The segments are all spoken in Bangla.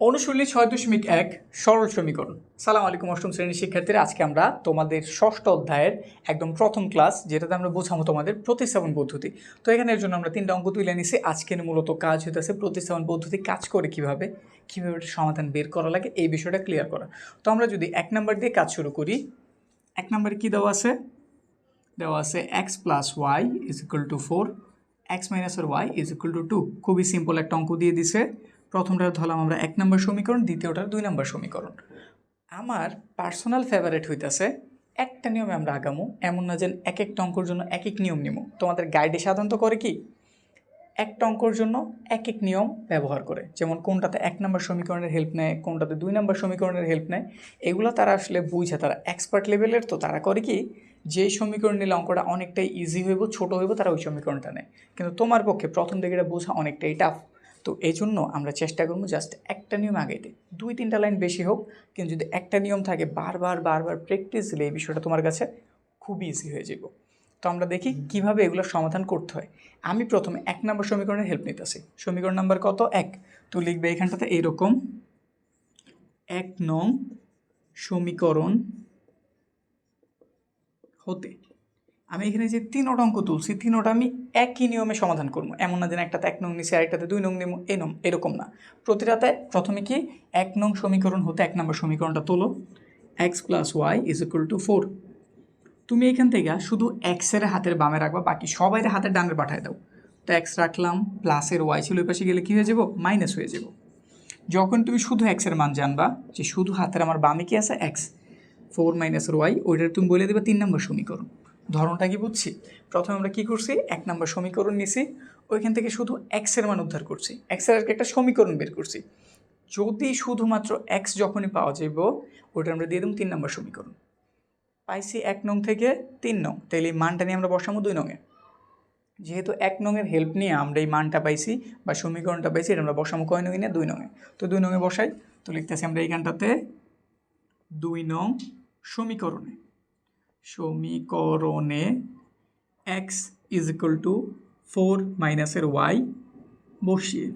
অনুশীলনী ছয় দশমিক এক, সরল সমীকরণ। সালাম আলাইকুম, অষ্টম শ্রেণির শিক্ষার্থীরা। আজকে আমরা তোমাদের ষষ্ঠ অধ্যায়ের একদম প্রথম ক্লাস, যেটাতে আমরা বোঝাবো তোমাদের প্রতিস্থাপন পদ্ধতি। তো এখানে জন্য আমরা তিনটা অঙ্ক তুলে নিছি। আজকের মূলত কাজ হইতেছে প্রতিস্থাপন পদ্ধতি, কাজ করে কীভাবে, কীভাবে সমাধান বের করা লাগে, এই বিষয়টা ক্লিয়ার করা। তো আমরা যদি এক নাম্বার দিয়ে কাজ শুরু করি, এক নম্বরে কী দেওয়া আছে? দেওয়া আছে X plus Y is equal to four X মাইনাসের Y is equal to two খুবই সিম্পল একটা অঙ্ক দিয়ে দিছে। প্রথমটা ধরলাম আমরা এক নম্বর সমীকরণ দ্বিতীয়টা দুই নম্বর সমীকরণ। আমার পার্সোনাল ফেভারেট হইতাছে একটা নিয়মে আমরা আগামো, এমন না যে এক একটা অঙ্কর জন্য এক এক নিয়ম নিমো। তোমাদের গাইডে সাধারণত করে কি? একটা অঙ্কর জন্য এক এক নিয়ম ব্যবহার করে। যেমন কোনটাতে এক নম্বর সমীকরণের হেল্প নেয়, কোনটাতে দুই নম্বর সমীকরণের হেল্প নেয়, এগুলো তারা আসলে বুঝে। তারা এক্সপার্ট লেভেলের তো তারা করে কি? যে সমীকরণ নিলে অঙ্কটা অনেকটাই ইজি হইব, ছোট হইব, তারা ওই সমীকরণটা নেয়। কিন্তু তোমার পক্ষে প্রথম দিকে এটা বোঝা অনেকটাই টাফ তো এই জন্য আমরা চেষ্টা করব জাস্ট একটা নিয়ম আগাইতে। দুই তিনটা লাইন বেশি হোক কিন্তু যদি একটা নিয়ম থাকে বারবার বারবার প্র্যাকটিস দিলে এই বিষয়টা তোমার কাছে খুবই ইজি হয়ে যাব তো আমরা দেখি কীভাবে এগুলো সমাধান করতে হয়। আমি প্রথমে এক নম্বর সমীকরণের হেল্প নিতেছি। সমীকরণ নাম্বার কত? এক। তো লিখবে এখানটাতে এইরকম এক নং সমীকরণ হতে। আমি এখানে যে তিনোটা অঙ্ক তুলছি তিনোটা আমি একই নিয়মে সমাধান করব। এমন না যেন একটাতে এক নং নিছি আরেকটাতে দুই নং নিব এ নং, এরকম না। প্রতিটাতে প্রথমে কি এক নং সমীকরণ হতে এক নম্বর সমীকরণটা তোলো। X plus Y is equal to four তুমি এখান থেকে শুধু এক্সের হাতের বামে রাখবা, বাকি সবাই হাতের ডানের পাঠায় দাও। তো এক্স রাখলাম প্লাসের ওয়াই ছিল ওই পাশে গেলে কী হয়ে যাব? মাইনাস হয়ে যাব। যখন তুমি শুধু এক্সের মান জানবা, যে শুধু হাতের আমার বামে কি আছে? এক্স ফোর মাইনাসের ওয়াই ওইটা তুমি বলে দেবে তিন নম্বর সমীকরণ। ধরনটা কি বুঝছি? প্রথমে আমরা কি করছি? এক নম্বর সমীকরণ নিছি। ওইখান থেকে শুধু এক্সের মান উদ্ধার করছি। এক্সের একটা সমীকরণ বের করছি। যদি শুধুমাত্র এক্স যখনই পাওয়া যাইব ওটা আমরা দিয়ে দেবো তিন নম্বর সমীকরণ। পাইছি এক নং থেকে তিন নং। তাইলে এই মানটা নিয়ে আমরা বসাবো দুই নঙে যেহেতু এক নঙের হেল্প নিয়ে আমরা এই মানটা পাইছি বা সমীকরণটা পাইছি, এটা আমরা বসাবো কয় নঙে নিয়ে দুই নঙে তো দুই নঙে বসাই। তো লিখতেছি আমরা এইখানটাতে দুই নং সমীকরণে। সমীকরণে X is equal to four মাইনাসের ওয়াই বসিয়ে।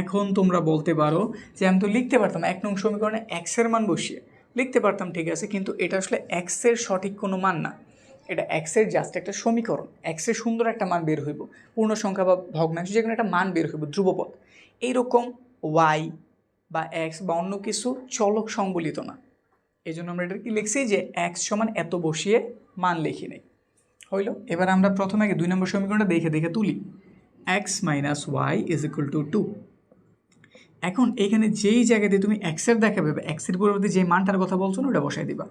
এখন তোমরা বলতে পারো যে আমি তো লিখতে পারতাম এক নং সমীকরণে এক্সের মান বসিয়ে। লিখতে পারতাম, ঠিক আছে, কিন্তু এটা আসলে এক্সের সঠিক কোনো মান না। এটা এক্সের জাস্ট একটা সমীকরণ। এক্সের সুন্দর একটা মান বের হইব। পূর্ণ সংখ্যা বা ভগ্নাংশ যে কোনো একটা মান বের হইব, ধ্রুবপদ। এইরকম ওয়াই বা এক্স বা অন্য কিছু চলক সংবলিত না। এই জন্য আমরা এটা কি লিখছি যে এক্স সমান এত বসিয়ে মান লিখি নেই। হইল? এবার আমরা প্রথমে আগে দুই নম্বর সমীকরণটা দেখে দেখে তুলি। X minus Y is equal to two এখন এখানে যেই জায়গাতে তুমি এক্সের দেখাবে বা এক্সের পরিবর্তে যে মানটার কথা বলছো না, ওটা বসাই দিবা।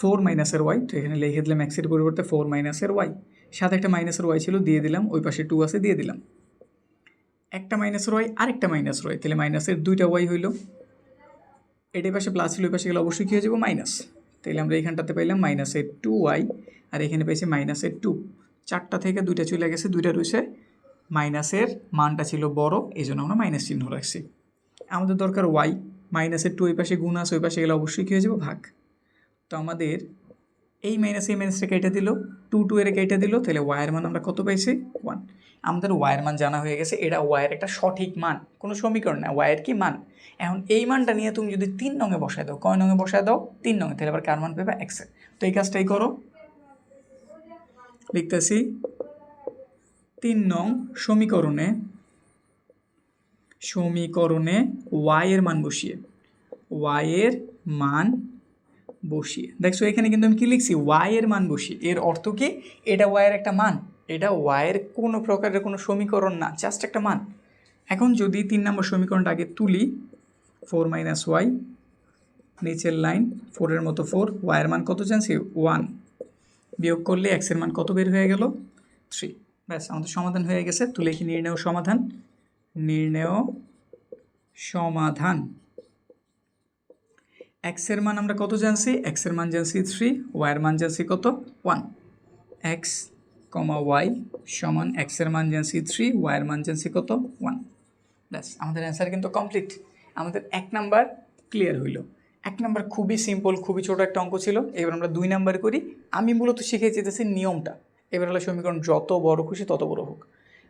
ফোর মাইনাসের ওয়াই তো এখানে লিখে দিলাম এক্সের পরিবর্তে ফোর মাইনাসের ওয়াই সাথে একটা মাইনাসের ওয়াই ছিল, দিয়ে দিলাম, ওই পাশে টু আছে, দিয়ে দিলাম। একটা মাইনাসের ওয়াই আরেকটা মাইনাসের ওয়াই তাহলে মাইনাসের দুইটা ওয়াই হইল। এটার পাশে প্লাস ছিল ওই পাশে গেলে অবশ্যই কী হয়ে যাব? মাইনাস তাহলে আমরা এখানটাতে পাইলাম মাইনাসের টু ওয়াই আর এখানে পাইছি মাইনাসের টু চারটা থেকে দুইটা চলে গেছে, দুইটা রয়েছে মাইনাসের মানটা ছিল বড় এই জন্য আমরা মাইনাস চিহ্ন রাখছি। আমাদের দরকার ওয়াই মাইনাসের টু ওই পাশে গুণ আছে, ওই পাশে গেলে অবশ্যই কী হয়ে যাব? ভাগ। তো আমাদের এই মাইনাস এই মাইনাসটা কেটে দিল টু টু এর কেটে দিল তাহলে ওয়াইয়ের মান আমরা কত পাইছি? ওয়ান আমাদের ওয়াইয়ের মান জানা হয়ে গেছে এটা ওয়াইয়ের একটা সঠিক মান। কোনো সমীকরণ না ওয়াইয়ের কি মান? এখন এই মানটা নিয়ে তুমি যদি তিন নঙে বসায় দাও, কয় নঙে বসায় দাও? তিন নঙে তাহলে আবার কার মান পেবে? এক্সের তো এই কাজটাই করো। লিখতেছি, তিন নং সমীকরণে সমীকরণে ওয়াইয়ের মান বসিয়ে ওয়াইয়ের মান বসিয়ে। দেখছ, এখানে কিন্তু আমি কি লিখছি? ওয়াইয়ের মান বসিয়ে। এর অর্থ কি? এটা ওয়াইয়ের একটা মান। এটা ওয়াইয়ের কোনো প্রকারের কোনো সমীকরণ না জাস্ট একটা মান। এখন যদি তিন নম্বর সমীকরণটা আগে তুলি ফোর মাইনাস ওয়াই নিচের লাইন ফোরের মতো ফোর ওয়াইয়ের মান কত জানছি? ওয়ান বিয়োগ করলে এক্সের মান কত বের হয়ে গেল? থ্রি ব্যাস, আমাদের সমাধান হয়ে গেছে। তুলে কি নির্ণয় সমাধান। নির্ণয় সমাধান। এক্সের মান আমরা কত জানছি? এক্সের মান জানছি থ্রি ওয়াইয়ের মান জানছি কত? ওয়ান এক্স কমা ওয়াই সমান এক্সের মান জানছি থ্রি ওয়াইয়ের মান জানছি কত? ওয়ান। ব্যাস, আমাদের অ্যান্সার কিন্তু কমপ্লিট। আমাদের এক নাম্বার ক্লিয়ার হইল। এক নাম্বার খুবই সিম্পল, খুবই ছোট একটা অঙ্ক ছিল। এবার আমরা দুই নাম্বার করি। আমি মূলত শিখে যেতেছি নিয়মটা। এবার হলো সমীকরণ, যত বড় খুশি তত বড় হোক।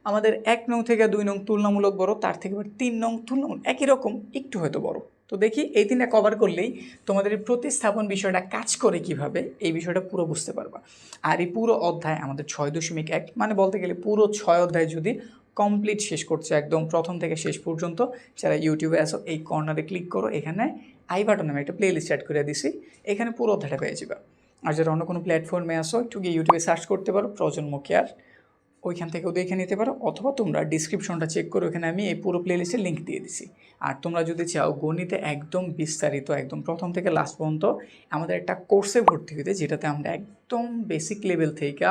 আমাদের এক নং থেকে দুই নং তুলনামূলক বড়, তার থেকে এবার তিন নং তুলনামূলক একই রকম, একটু হয়তো বড়। তো দেখি এই তিনটা কভার করলেই তোমাদের প্রতিস্থাপন বিষয়টা কাজ করে কীভাবে এই বিষয়টা পুরো বুঝতে পারবা। আর এই পুরো অধ্যায় আমাদের ছয় দশমিক এক মানে বলতে গেলে পুরো ছয় অধ্যায় যদি কমপ্লিট শেষ করছে একদম প্রথম থেকে শেষ পর্যন্ত, যারা ইউটিউবে আসো এই কর্নারে ক্লিক করো, এখানে আই বাটনে আমি একটা প্লে লিস্ট অ্যাড করে দিছি, এখানে পুরো অধ্যায়টা পেয়ে যাবে। আর যারা অন্য কোনো প্ল্যাটফর্মে আসো একটু গিয়ে ইউটিউবে সার্চ করতে পারো, প্রজন্ম কেয়ার ওইখান থেকেও দেখে নিতে পারো, অথবা তোমরা ডিসক্রিপশনটা চেক করো এখানে আমি এই পুরো প্লেলিস্টের লিঙ্ক দিয়ে দিছি। আর তোমরা যদি চাও গণিতে একদম বিস্তারিত, একদম প্রথম থেকে লাস্ট পর্যন্ত আমাদের একটা কোর্সে ভর্তি হইতে, যেটাতে আমরা একদম বেসিক লেভেল থেকে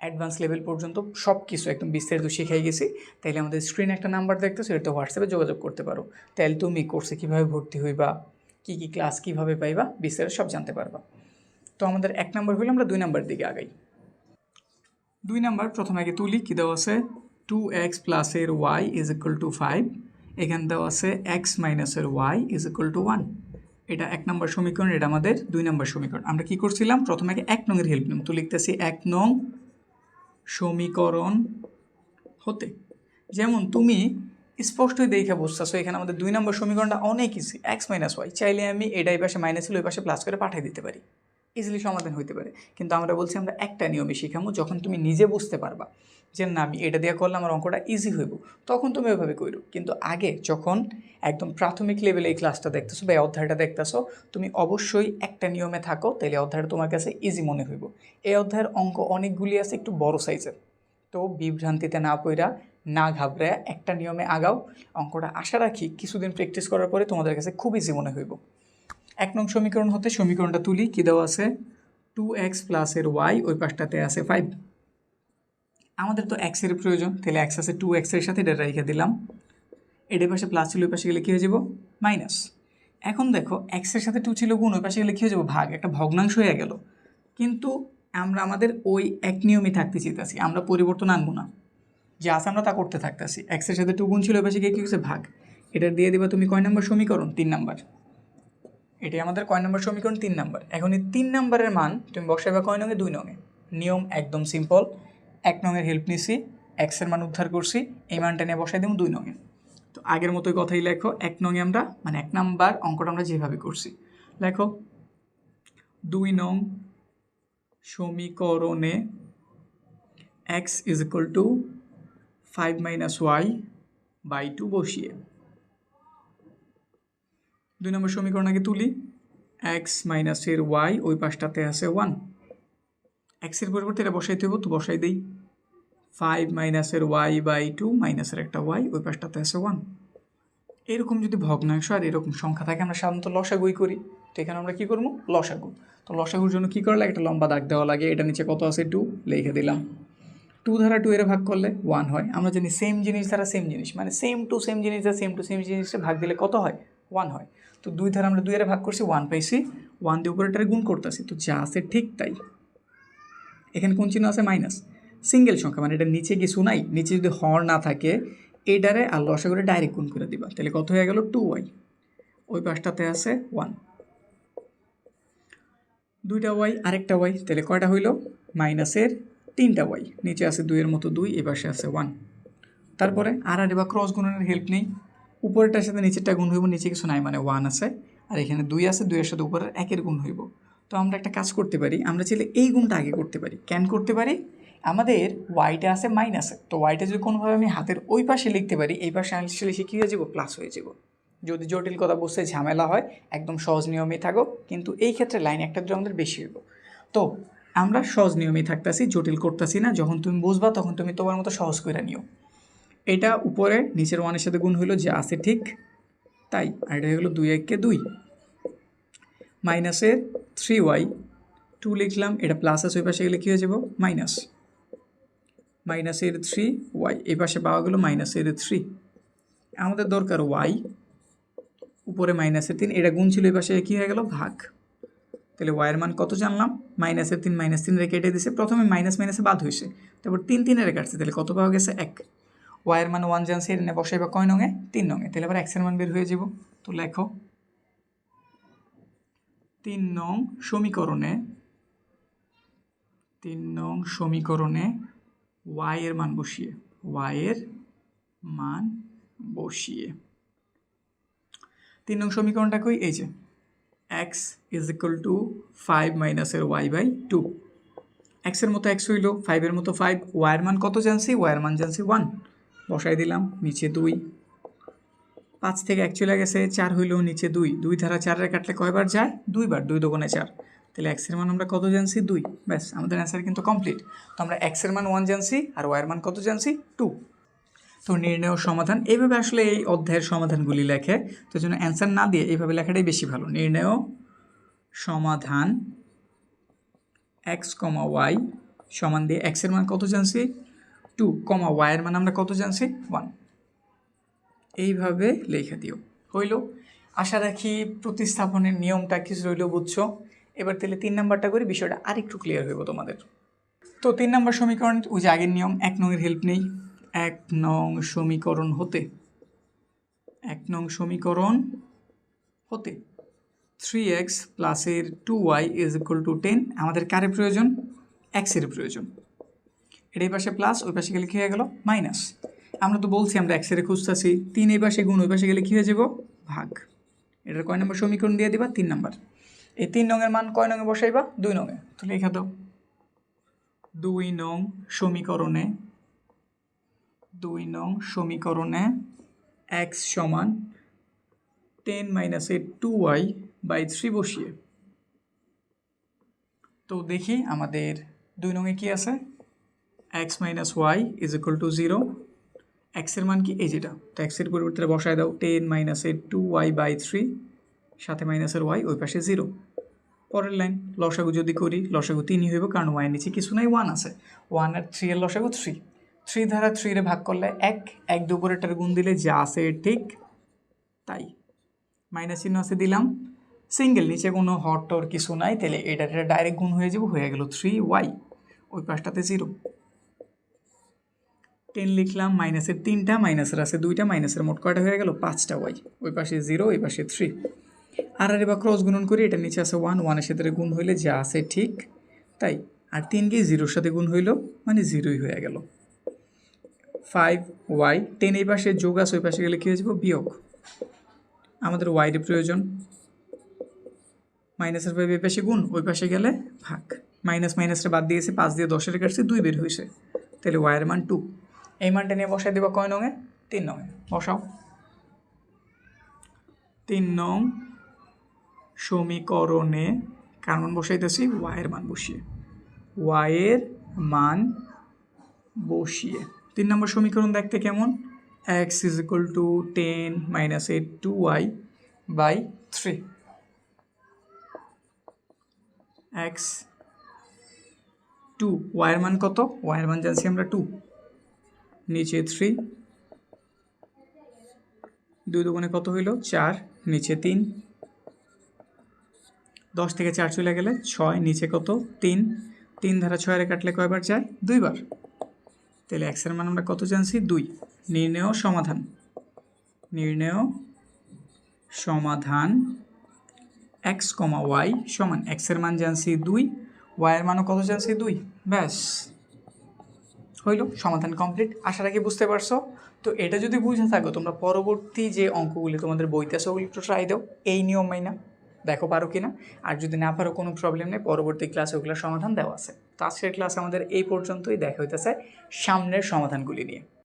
অ্যাডভান্স লেভেল পর্যন্ত সব কিছু একদম বিস্তারিত শিখাই গেছি। তাইলে আমাদের স্ক্রিনে একটা নাম্বার দেখতেছো, এটা হোয়াটসঅ্যাপে যোগাযোগ করতে পারো। তাহলে তুমি কোর্সে কীভাবে ভর্তি হইবা, কী কী ক্লাস কীভাবে পাইবা, বিস্তারিত সব জানতে পারবা। তো আমাদের এক নম্বর হইলে আমরা দুই নম্বরের দিকে আগাই। দুই নাম্বার, প্রথমে আগে তুলি, কী দেওয়া আছে? টু এক্স প্লাসের Y is equal to five এখানে দেওয়া আছে এক্স মাইনাসের Y is equal to one এটা এক নম্বর সমীকরণ, এটা আমাদের দুই নম্বর সমীকরণ। আমরা কি করছিলাম? প্রথমে আগে এক নংয়ের হেল্প নিলাম। তো লিখতেছি এক নং সমীকরণ হতে। যেমন তুমি স্পষ্টই দেখে বুঝতেছো, এখানে আমাদের দুই নম্বর সমীকরণটা অনেক ইজি এক্স মাইনাস ওয়াই চাইলে আমি এটা এই পাশে মাইনাস ছিল ওই পাশে প্লাস করে পাঠিয়ে দিতে পারি। ইজিলি সমাধান হইতে পারে। কিন্তু আমরা বলছি, আমরা একটা নিয়মে শিখামো, যখন তুমি নিজে বুঝতে পারবা যে, না, আমি এটা দিয়ে করলে আমার অঙ্কটা ইজি হইব তখন তুমি ওইভাবে করো কিন্তু আগে যখন একদম প্রাথমিক লেভেলে এই ক্লাসটা দেখতেছো বা এই অধ্যায়টা দেখতেছো, তুমি অবশ্যই একটা নিয়মে থাকো তাহলে অধ্যায়টা তোমার কাছে ইজি মনে হইব। এই অধ্যায়ের অঙ্ক অনেকগুলি আছে একটু বড় সাইজের তো বিভ্রান্তিতে না পইরা, না ঘাবড়ে একটা নিয়মে আগাও। অঙ্কটা আশা রাখি কিছুদিন প্র্যাকটিস করার পরে তোমাদের কাছে খুব ইজি মনে হইব। এক নং সমীকরণ হতে সমীকরণটা তুলি, কী দেওয়া আছে? টু এক্স প্লাসের ওয়াই ওই পাশটাতে আছে ফাইভ আমাদের তো এক্সের প্রয়োজন, তাহলে এক্স আছে টু এক্সের সাথে, এটা রেখে দিলাম। এটার পাশে প্লাস ছিল, ওই পাশে গেলে কী হয়ে যাব? মাইনাস এখন দেখো এক্সের সাথে টু ছিল গুণ, ওই পাশে গেলে কী হয়ে যাব? ভাগ, একটা ভগ্নাংশ হয়ে গেল। কিন্তু আমরা আমাদের ওই এক নিয়মই থাকতে চাইতেছি, আমরা পরিবর্তন আনব না। যা আছে আমরা তা করতে থাকতেছি। এক্সের সাথে টু গুণ ছিল, ওই পাশে গিয়ে কী হচ্ছে ভাগ। এটা দিয়ে দিবা তুমি কয় নম্বর সমীকরণ? তিন নাম্বার। এটাই আমাদের কয় নম্বর সমীকরণ? তিন নম্বর। এখন এই তিন নম্বরের মান তুমি বসাইবা কয় নঙে দুই নঙে নিয়ম একদম সিম্পল এক নঙের হেল্প নিছি এক্সের মান উদ্ধার করছি, এই মানটা নিয়ে বসাই দেবো দুই নঙে তো আগের মতোই কথাই লেখো, এক নঙে আমরা মানে এক নাম্বার অঙ্কটা আমরা যেভাবে করছি। লেখো, দুই নং সমীকরণে X is equal to five minus Y by two বসিয়ে। দুই নম্বর সমীকরণ আগে তুলি। এক্স মাইনাসের ওয়াই ওই পাশটাতে আছে ওয়ান এক্সের পরিবর্তে এটা বসাইতে হব তো বসাই দিই। ফাইভ মাইনাসের ওয়াই বাই টু মাইনাসের একটা ওয়াই ওই পাশটাতে আছে ওয়ান এরকম যদি ভগ্নাংশ আর এরকম সংখ্যা থাকে, আমরা সাধারণত লসাগুই করি। তো এখানে আমরা কী করব? লসাগু। তো লসাগুর জন্য কী করা লাগে? একটা লম্বা দাগ দেওয়া লাগে। এটা নিচে কত আছে? টু লিখে দিলাম। টু ধারা টু এর ভাগ করলে ওয়ান হয়। আমরা জানি সেম জিনিস দ্বারা সেম জিনিস। মানে সেম টু সেম জিনিস দ্বারা সেম টু সেম জিনিসটা ভাগ দিলে কত হয়? ওয়ান হয়। তো দুই ধারা আমরা দুই আরে ভাগ করছি ওয়ান পাইছি। ওয়ান দিয়ে উপরেটারে গুণ করতেছি, তো যা আছে ঠিক তাই। এখানে কোন চিহ্ন আছে? মাইনাস সিঙ্গেল সংখ্যা মানে এটা নিচে কিছু নাই, নিচে যদি হর না থাকে এটারে আর লসা করে ডাইরেক্ট গুণ করে দিবা। তাহলে কত হয়ে গেল? টু ওয়াই ওই পাশটাতে আছে ওয়ান দুইটা ওয়াই আরেকটা ওয়াই তাহলে কয়টা হইল? মাইনাসের তিনটা ওয়াই নিচে আছে দুইয়ের মতো দুই এ পাশে আছে ওয়ান তারপরে আর আর এবার ক্রস গুণনের হেল্প নেই। উপরেরটার সাথে নিচেরটা গুণ হইব, নিচে কিছু নাই মানে ওয়ান আছে, আর এখানে দুই আছে দুইয়ের সাথে উপরের একের গুণ হইব। তো আমরা একটা কাজ করতে পারি, আমরা চাইলে এই গুণটা আগে করতে পারি। ক্যান করতে পারি, আমাদের ওয়াইটা আছে মাইনাসে তো ওয়াইটা যদি কোনোভাবে আমি হাতের ওই পাশে লিখতে পারি, এই পাশে আসলে সে কী হয়ে যাব? প্লাস হয়ে যাব। যদি জটিল কথা বুঝতে ঝামেলা হয়, একদম সহজ নিয়মেই থাকো, কিন্তু এই ক্ষেত্রে লাইন একটা যদি আমাদের বেশি হইব। তো আমরা সহজ নিয়মেই থাকতেছি, জটিল করতেছি না, যখন তুমি বুঝবা, তখন তুমি তোমার মতো সহজ করে নিও। এটা উপরে, নিচের ওয়ানের সাথে গুণ হইল যে আছে ঠিক তাই, আর এটা হয়ে গেলো দুই এককে দুই। মাইনাসের থ্রি ওয়াই টু লিখলাম, এটা প্লাস আছে, ওই পাশে গেলে কী হয়ে যাব? মাইনাস মাইনাসের থ্রি ওয়াই এই পাশে পাওয়া গেলো মাইনাসের থ্রি আমাদের দরকার ওয়াই উপরে মাইনাসের তিন, এটা গুণ ছিল, এই পাশে কী হয়ে গেল? ভাগ। তাহলে ওয়াইয়ের মান কত জানলাম? মাইনাসের তিন, মাইনাস তিন রেখে কেটে দিছে, প্রথমে মাইনাস মাইনাসে বাদ হয়েছে। তারপর তিন, তিনের কাটছে, তাহলে কত পাওয়া গেছে? এক। ওয়াইয়ের মান ওয়ান জানছে এর বসাই বা কয় নঙে তিন নঙে তাহলে আবার এক্সের মান বের হয়ে যাব তো লেখো তিন নং সমীকরণে তিন নং সমীকরণে ওয়াইয়ের মান বসিয়ে ওয়াইয়ের মান বসিয়ে তিন নং সমীকরণটা কই এই যে X is equal to five মাইনাসের ওয়াই বাই টু এক্সের মতো এক্স হইল ফাইভের মতো ফাইভ ওয়াইয়ের মান কত জানছি ওয়াইয়ের মান জানছি ওয়ান বসাই দিলাম, নিচে দুই। পাঁচ থেকে এক চলে গেছে, চার হইলেও নিচে দুই। দুই ধারা চারের কাটলে কয়বার যায়? দুইবার, দুই দোকানে চার। তাহলে এক্সের মান আমরা কত জানছি? দুই। ব্যাস, আমাদের অ্যান্সার কিন্তু কমপ্লিট তো আমরা এক্সের মান ওয়ান জানছি আর ওয়াইয়ের মান কত জানছি? টু তো নির্ণয় সমাধান, এইভাবে আসলে এই অধ্যায়ের সমাধানগুলি লেখে। তো জন্য অ্যান্সার না দিয়ে এইভাবে লেখাটাই বেশি ভালো। নির্ণয় সমাধান এক্স কমা ওয়াই সমান দিয়ে এক্সের মান কত জানছি? টু কমা ওয়াইয়ের মান আমরা কত জানছি? ওয়ান এইভাবে লেখা দিও। হইল? আশা রাখি প্রতিস্থাপনের নিয়মটা কিছু রইল বুঝছ। এবার তাহলে তিন নাম্বারটা করে বিষয়টা আরেকটু ক্লিয়ার হইব তোমাদের। তো তিন নম্বর সমীকরণ, ওই যে আগের নিয়ম, এক নংয়ের হেল্প নেই। এক নং সমীকরণ হতে। এক নং সমীকরণ হতে। থ্রি এক্স প্লাসের two Y is equal to ten আমাদের কারে প্রয়োজন? এক্সের প্রয়োজন। এটা এই পাশে প্লাস ওই পাশে গেলে কী হয়ে গেল? মাইনাস আমরা তো বলছি, আমরা এক্সের খুঁজতেছি। তিন এই পাশে গুণ, ওই পাশে গেলে কী হয়ে যাব? ভাগ। এটার কয় নম্বর সমীকরণ দিয়ে দিবা? তিন নম্বর। এই তিন নংয়ের মান কয় নঙে বসাইবা? দুই নঙে তো লেখা দাও। দুই নং সমীকরণে, দুই নং সমীকরণে এক্স সমান ten minus eight two Y by three বসিয়ে। তো দেখি আমাদের দুই নঙে কি আছে? X minus Y is equal to zero এক্সের মান কি? এই যেটা। তো এক্সের পরিবর্তে বসায় দাও। Ten minus eight two Y by three সাথে মাইনাসের ওয়াই ওই পাশে জিরো পরের লাইন লসাগু যদি করি, লসাগু তিনই হইব কারণ ওয়াই নিচে কিছু নাই ওয়ান আছে। ওয়ান আর থ্রি এর লসাগু থ্রি থ্রি ধারা থ্রিরে ভাগ করলে এক। এক দুপুরেরটার গুণ দিলে যা আছে ঠিক তাই। মাইনাস চিহ্ন আছে দিলাম। সিঙ্গেল নিচে কোনো হট টর কিছু নাই, তাহলে এটা ডাইরেক্ট গুণ হয়ে যাব, হয়ে গেল থ্রি ওয়াই ওই পাশটাতে জিরো টেন লিখলাম মাইনাসের তিনটা মাইনাসের আছে দুইটা মাইনাসের মোট কয়টা হয়ে গেল? পাঁচটা ওয়াই। ওই পাশে জিরো ওই পাশে থ্রি আর আর এবার ক্রস গুণন করি, এটা নিচে আছে ওয়ান ওয়ানের সাথে গুণ হইলে যা আছে ঠিক, তাই। আর তিনকে জিরোর সাথে গুণ হইল মানে জিরোই হয়ে গেল। ফাইভ ওয়াই টেন এই পাশে যোগ আছে, ওই পাশে গেলে কী হয়ে যাব? বিয়োগ। আমাদের ওয়াইয়ের প্রয়োজন। মাইনাসের ফাইভ এই পাশে গুণ, ওই পাশে গেলে ভাগ। মাইনাস মাইনাসটা বাদ দিয়েছে পাঁচ দিয়ে দশের কাছে দুই বের হয়েছে তাহলে ওয়াইয়ের মান টু এই মানটা নিয়ে বসাই দেবা কয় নঙে তিন নঙে বসাও। তিন নং সমীকরণে কার মান বসাইতেছি? ওয়াইয়ের মান বসিয়ে। ওয়াইয়ের মান বসিয়ে। তিন নম্বর সমীকরণ দেখতে কেমন? X is equal to ten minus eight two Y by three X two ওয়াইয়ের মান কত? ওয়াইয়ের মান জানছি আমরা টু নিচে থ্রি দুই দুগুণে কত হইল? চার, নিচে তিন, দশ থেকে চার চলে গেলে ছয়, নিচে কত? তিন তিন ধারা ছয়ের কাটলে কয়বার যায়? দুইবার। তাহলে এক্সের মান আমরা কত জানছি? দুই। নির্ণয় সমাধান। নির্ণয় সমাধান এক্স কমা ওয়াই সমান। এক্সের মান জানছি দুই ওয়াইয়ের মানও কত জানছি? দুই। ব্যাস। হইল, সমাধান কমপ্লিট আশা রাখি বুঝতে পারছ। তো এটা যদি বুঝে থাকো, তোমরা পরবর্তী যে অঙ্কগুলি তোমাদের বইতে আছে, ওগুলি একটু ট্রাই দাও। এই নিয়ম মাইনা, দেখো পারো কি না আর যদি না পারো, কোনো প্রবলেম নেই। পরবর্তী ক্লাসে ওগুলোর সমাধান দেওয়া আছে। তো আজকের ক্লাস আমাদের এই পর্যন্তই। দেখা হইতেছে সামনের সমাধানগুলি নিয়ে।